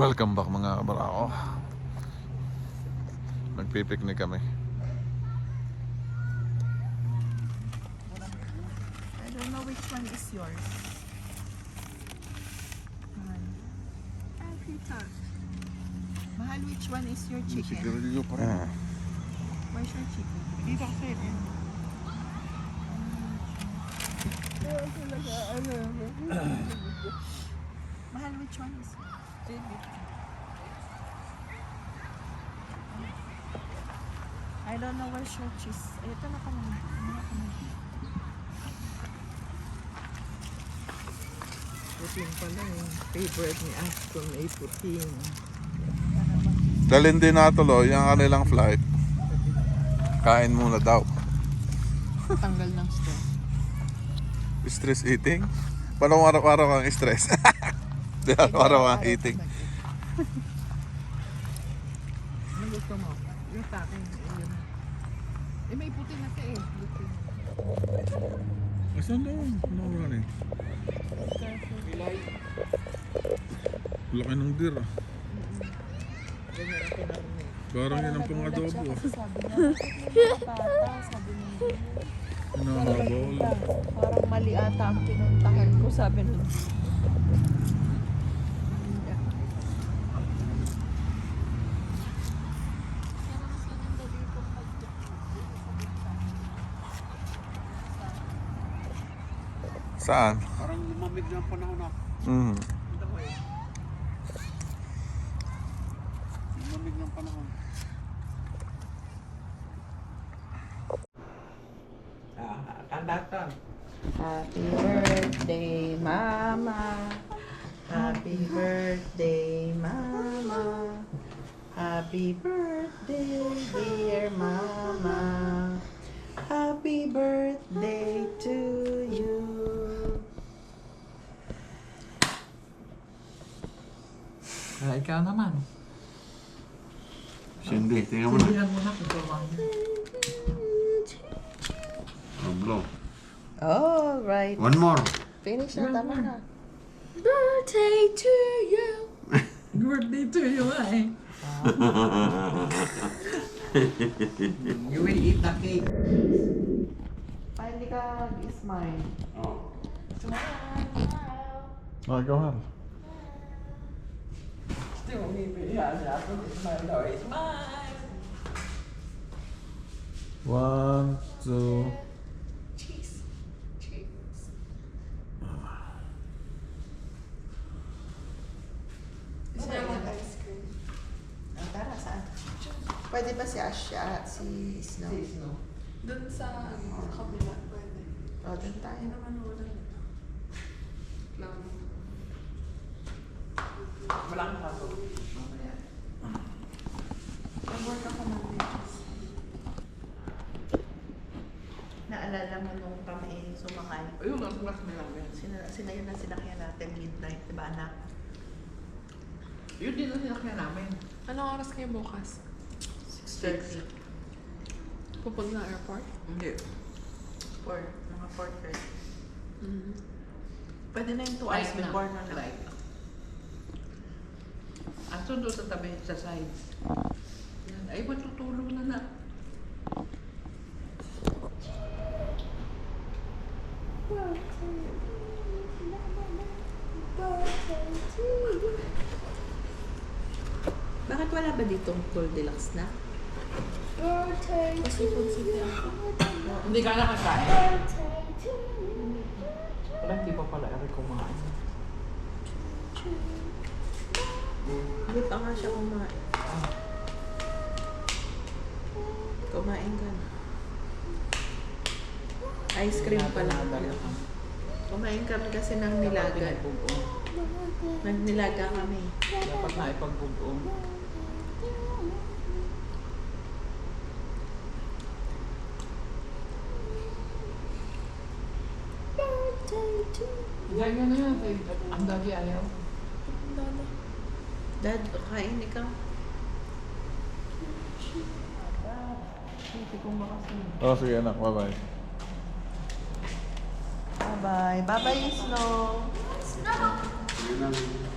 Welcome back mga kabarako. Nagpipiknik kami. I don't know which one is yours. Mahal. Sweetheart. Mahal, which one is your chicken? Sigarilyo pa rin. Ah. Where's your chicken? Dito kasi. Mahal, which one is I don't know where's your cheese. Ito na ka naman. Ano ka naman? Puting pala yung favorite ni Aston ay puting. Dalhin din natuloy ang kanilang flight. Kain muna daw. Tanggal ng stress. Stress eating? Paano araw-araw kang stress? Di araw-araw kang eating. Ano gusto mo? Yung sa akin. Yun. Eh may puti na siya eh. Puti. Asan daw? Nawala na eh. Laki ng deer ah. Ganyan ako narinig. Parang yan ang pang-adobo ah. Sabi niya. Parang mali ata ang pinuntahan ko, sabi nun. Saan? Parang lumamig na ang panahon na. Mm. Lumamig na ang panahon. Ah, kandatan. Happy birthday, Mama. Happy birthday, Mama. Happy birthday, Ah, ikaw naman. Cindy, tingnan mo na. Sindihan mo na kung tuwang. Oh, blow. All right. One more. Finish na, tama na. Birthday to you. Birthday to you eh. you will eat the cake. Finally ka smile. Oh. Ah, go ahead. Still umipiya siya. Ako smile daw. Smile! One, two. Cheese. Cheese. Is there one ice cream? Ah, tara, saan? Pwede ba si Asya at si Snow? Sis, no? Dun sa ano, kabila. Pwede. O, dun tayo. Ay naman wala. Lang. Walang kaso. Mamaya. Nag-work ako ng Naalala mo nung kami sumakay? Ayun, ang mas namin. Sina, sina yun na sinakyan natin midnight, di ba anak? Yun din ang sinakyan namin. Anong oras kayo bukas? 6.30. Pupunta na airport? Hindi. 4, mga 4.30. Mm. Pwede na yung 2 hours na. before na lang. Flight. Ang sundo sa tabi, sa side. Yan. Ay, matutulog na na. Bakit wala ba ditong full deluxe na? Kasi consider Hindi ka nakakain. Wala, hindi pa pala Eric kumain. Hindi pa nga siya kumain. Kumain ka na. Ice cream pa lang. Kumain kami kasi ng nilaga. Nagnilaga kami. Dapat na ipagbubuong. Ayaw. Lolo. Dad, kain ikaw. Oh, sige anak. Bye-bye. Bye-bye. Bye-bye, Snow. Snow.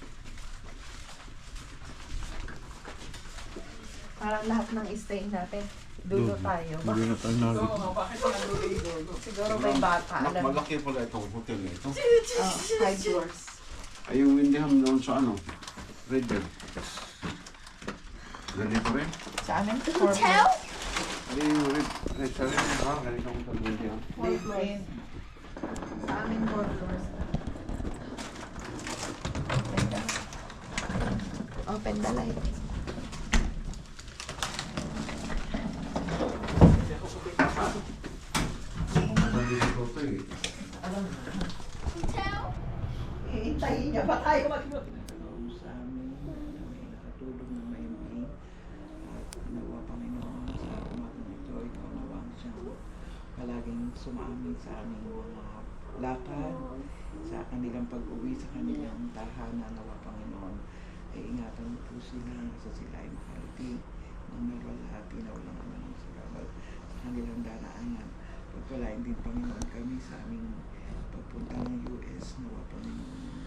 Parang lahat ng stay natin, dulo tayo. Hindi na tayo nagit. Siguro may bata, alam malaki pala itong hotel na ito. Oh, five doors. Ay, yung Windham doon sa ano? Red Dead. Ganito rin. Sa amin, four Hotel? Ay, yung Red Red Dead. Ah, ganito ang hotel Windham. Four floors. Sa amin, four floors. Open the light. Ganito ito eh. Hotel? Iintayin niya pa tayo mag sa amin kami nakatulog ng maimay at nawa Panginoon sa umagang ito ikaw nawang siya palaging sumaamin sa aming mga lakad sa kanilang pag-uwi sa kanilang tahanan nawa Panginoon. Ay ingatan mo po sila sa sila ay makarating ng malwalhati na walang anong salamat sa kanilang daraanan pagpalain din Panginoon kami sa aming pagpunta ng US nawa Panginoon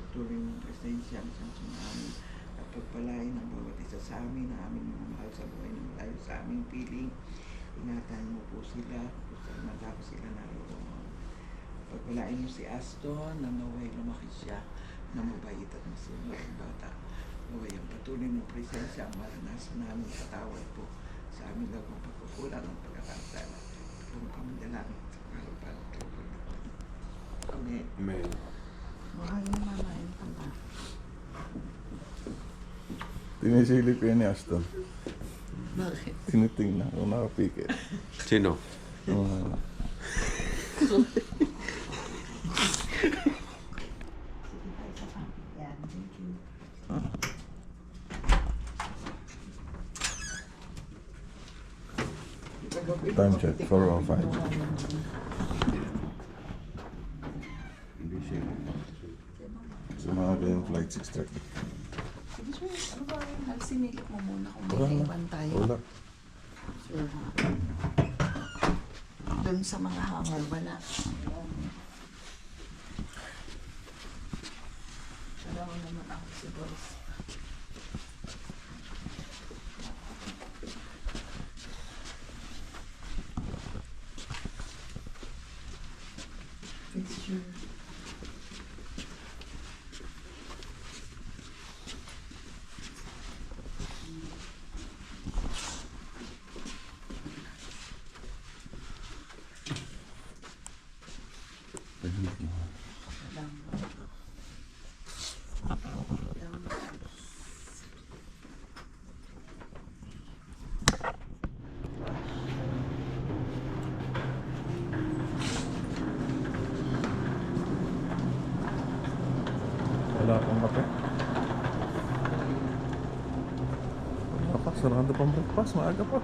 patuloy mong presensya ang siyang tsunami at pagpalain ang bawat isa sa amin na aming mga mahal sa buhay na malayo sa aming piling. Ingatan mo po sila kung saan man ako sila naroon. Pagpalain mo si Aston na naway lumaki siya na mabait at masunod ang bata. Naway ang patuloy mong presensya ang maranasan namin katawad po sa aming lagong pagkukulang ng pagkakasala. Kami dalangin sa. Amen. Amen. Mahal na mama and papa. Tinisilip yun ni Aston. Bakit? Tinitingnan kung nakapikit. Sino? Uh, Yan. Thank you. time check, 4.05. Hindi siya. So mga ganyan flight 6.30. Sige, sure. Ano ba yung nagsinilip mo muna kung Wala may na. naiwan tayo? Wala. Sure. Doon sa mga hangar, wala. Wala ko naman ako siguro. Picture. Wala akong kape. Sarado pang breakfast, maaga pa.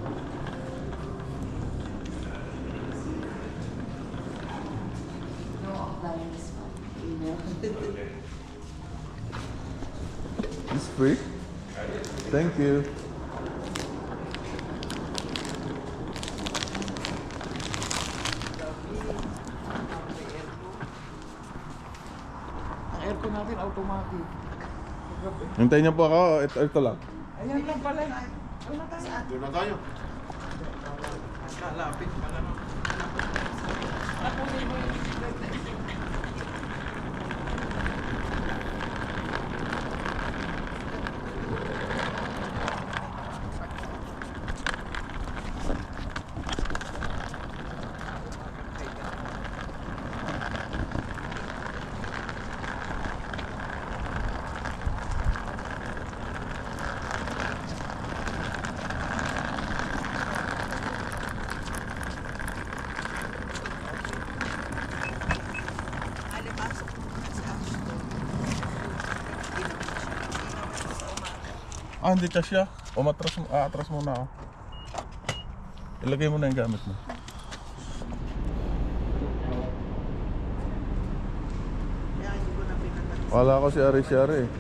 It's free. Thank you. Ang aircon natin automatic. Hintayin niyo po ako, ito, ito lang. Ayan lang pala. Doon na tayo. Kalapit pala no. Ah, hindi ka siya. Umatras mo, ah, atras muna ako. Ilagay mo na yung gamit mo. Wala ko si Ari si Ari eh.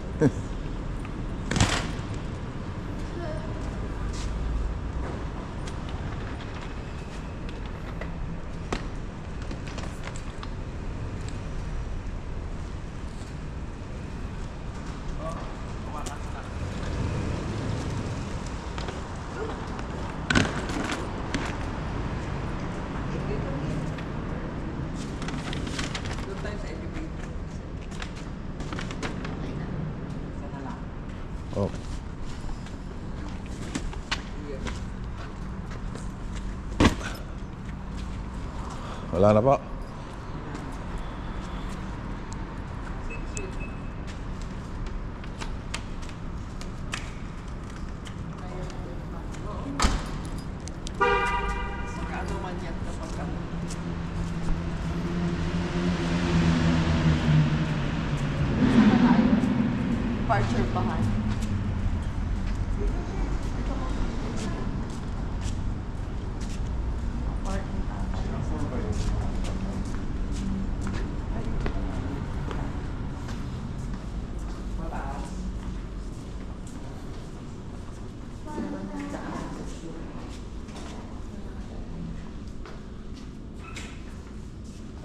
Oh. Wala na po. Ano man yan kapag ka. Saan na tayo? Departure bahan.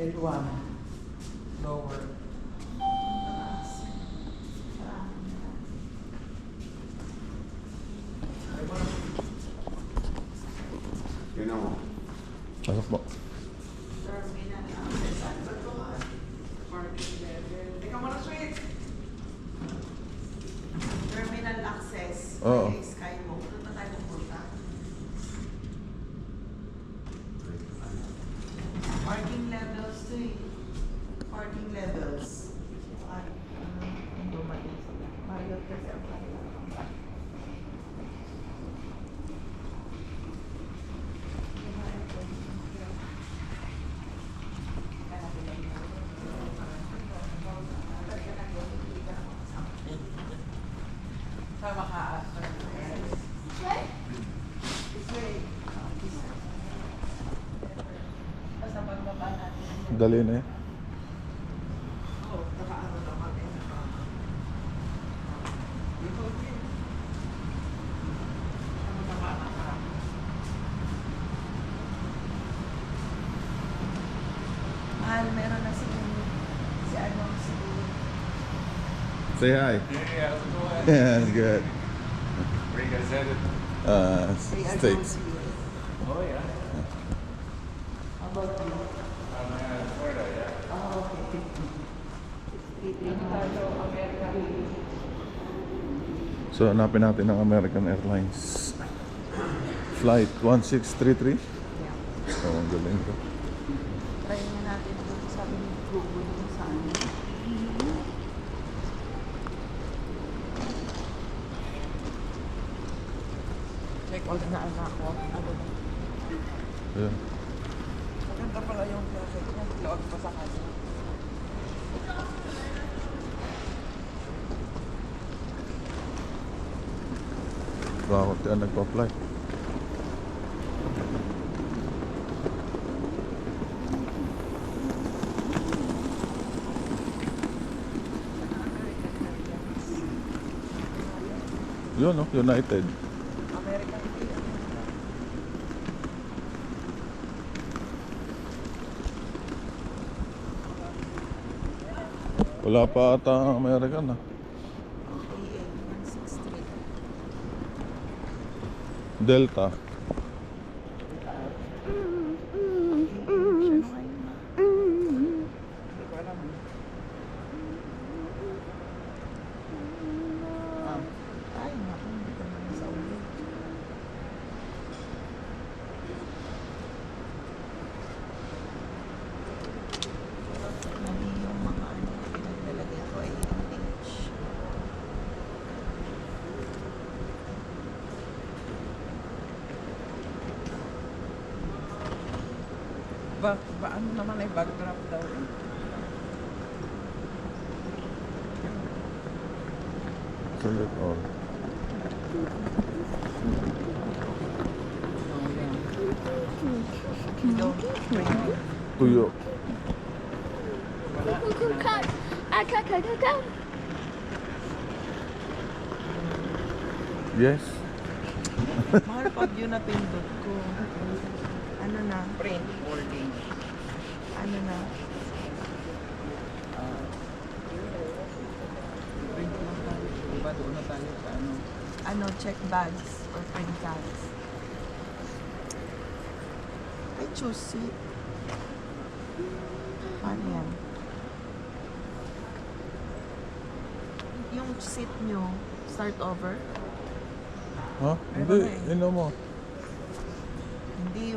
L1. Lower. Yun ako. Pasok po. Teka muna, sweet. Terminal access. Oo. May Skywalk. Doon na tayo pupunta. Parking levels to eh. Parking levels. Ay, ano, dumating sila. Marriott kasi ang kanila. Ka. Basta pagbaba natin. Dali na eh. Ano ano Say hi. Yeah? Yeah, it's good. Where you guys headed? Uh, States. Oh, yeah. How about you? I'm in Florida, yeah. Oh, okay. So, hanapin natin ang American Airlines. Flight 1633. Oh, ang galing ko. Try na natin doon sabi ni Google kung saan. All na anak ko. Ano ba? Ayan. Maganda pala yung jacket niya. Load pa sa kanya. Bakit yan nagpa-fly? Yun, no? United. Wala pa ata American, ah. AN 163. Delta. Ay, naku, hindi ka naman sa ulit. Mali yung mga ano, pinaglalagay ko ay NH. Ba, ba ano naman ay backdrop daw eh. All. Don't print. Tuyo. Yes. Mahal pag yun na pindot ko. Ano na? Print boarding. Ano na? Print lang tayo. Diba doon na tayo sa ano. Ano, check bags or print tags? I choose it. Ano yan? Yung seat nyo? Start over? Ha? Hindi, ino mo.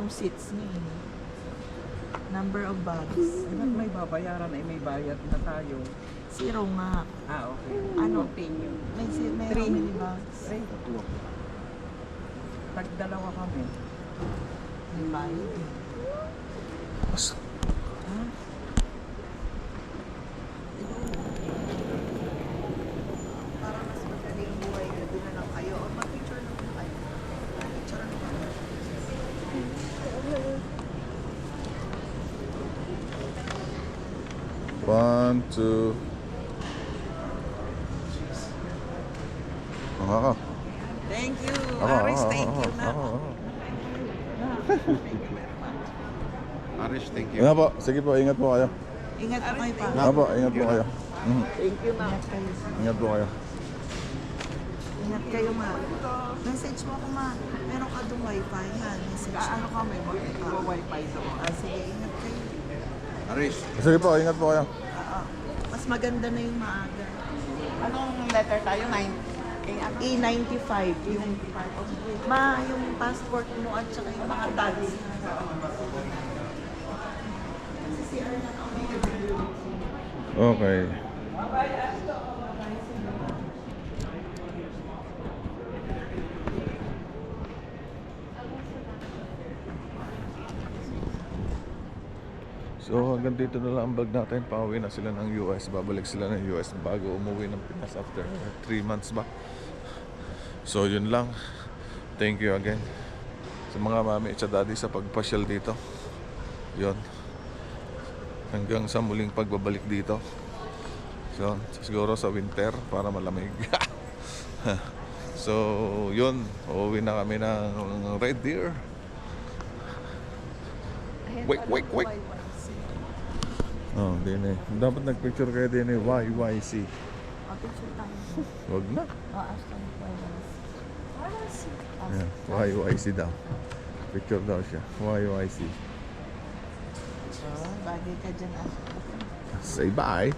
Yung seats niyo. eh. Number of bags. Ba't may babayaran ay may bayad na tayo? Zero nga. Ah, okay. Ano? Continue. May, si- may how Three. many bags? Ay, Tag dalawa kami. May bayad eh. Mas, Para mas madali ang buhay nyo, doon na lang kayo. O mag-picture na lang kayo. Picture na lang. one, two. Ako, ako. Thank you, Ako, Aris. ako, Thank you na. ako, ako. Aris, thank you. Nga po, sige po, ingat po kayo. Ingat po kayo pa. Nga po, ingat po kayo. Mhm. Thank you na. Ingat po kayo. Ingat kayo ma. Message mo ako ma. Meron ka doon wifi ha. Message Ano kami, mag-wifi doon. Ah, sige, ingat kayo. Aris, Sige po, ingat po kayo. Oo. Mas maganda na yung maaga. Anong letter tayo? Nine? Eh, ano? E95 yung ma yung passport mo at saka yung mga tags. Okay. So hanggang dito na lang ang vlog natin. Pauwi na sila ng US. Babalik sila ng US bago umuwi ng Pinas after 3 months ba. So yun lang. Thank you again sa mga mami at sa daddy sa pagpasyal dito. Yun. Hanggang sa muling pagbabalik dito. So, siguro sa winter para malamig. so, yun. Uuwi na kami ng Red Deer. Wait, wait, wait. Oh, din eh. Dapat nagpicture kayo din eh. YYC. O, picture tayo. Wag na. O, Ashton, Yeah, YYC daw. Picture daw siya. YYC. Oh, bagay ka dyan, Ashton. Say bye.